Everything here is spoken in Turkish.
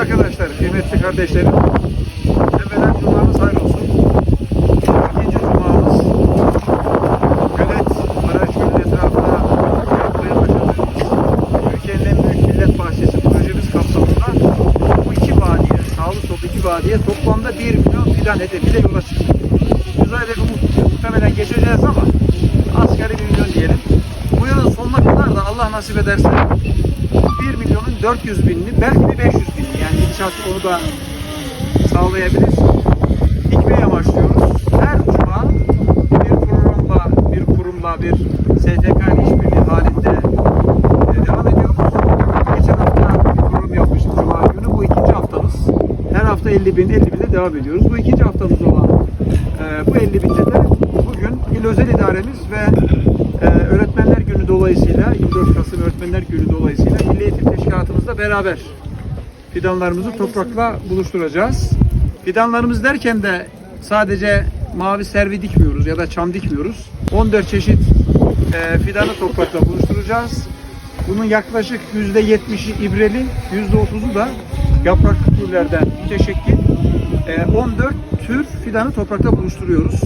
arkadaşlar, kıymetli kardeşlerim. Evvelen cumanız hayır olsun. İkinci cumamız Gölet, Maraş Gölü etrafına yapmaya başladığımız Türkiye'nin en büyük millet bahçesi projemiz kapsamında bu iki vadiye, sağlı sollu iki vadiye toplamda 1 milyon fidan hedefiyle yola çıktık. O hedefi mu- muhtemelen geçeceğiz ama asgari 1 milyon diyelim. Bu yılın sonuna kadar da Allah nasip ederse 1 milyonun 400 binini belki bir 500 binini yani inşaat onu da sağlayabilir. Dikmeyi amaçlıyoruz. Her cuma bir programla, bir kurumla, bir STK işbirliği halinde e, devam ediyoruz. Geçen hafta bir program yapmıştık cuma günü. Bu ikinci haftamız. Her hafta 50 bin, 50 binle devam ediyoruz. Bu ikinci haftamız olan e, bu 50 binde de bugün İl Özel İdaremiz ve e, Öğretmenler Günü dolayısıyla 24 Kasım Öğretmenler Günü dolayısıyla Milli Eğitim Teşkilatımızla beraber fidanlarımızı toprakla buluşturacağız. Fidanlarımız derken de sadece mavi servi dikmiyoruz ya da çam dikmiyoruz. 14 çeşit e, fidanı toprakla buluşturacağız. Bunun yaklaşık %70'i ibreli, %30'u da yapraklı türlerden müteşekkil. E, 14 tür fidanı toprakta buluşturuyoruz.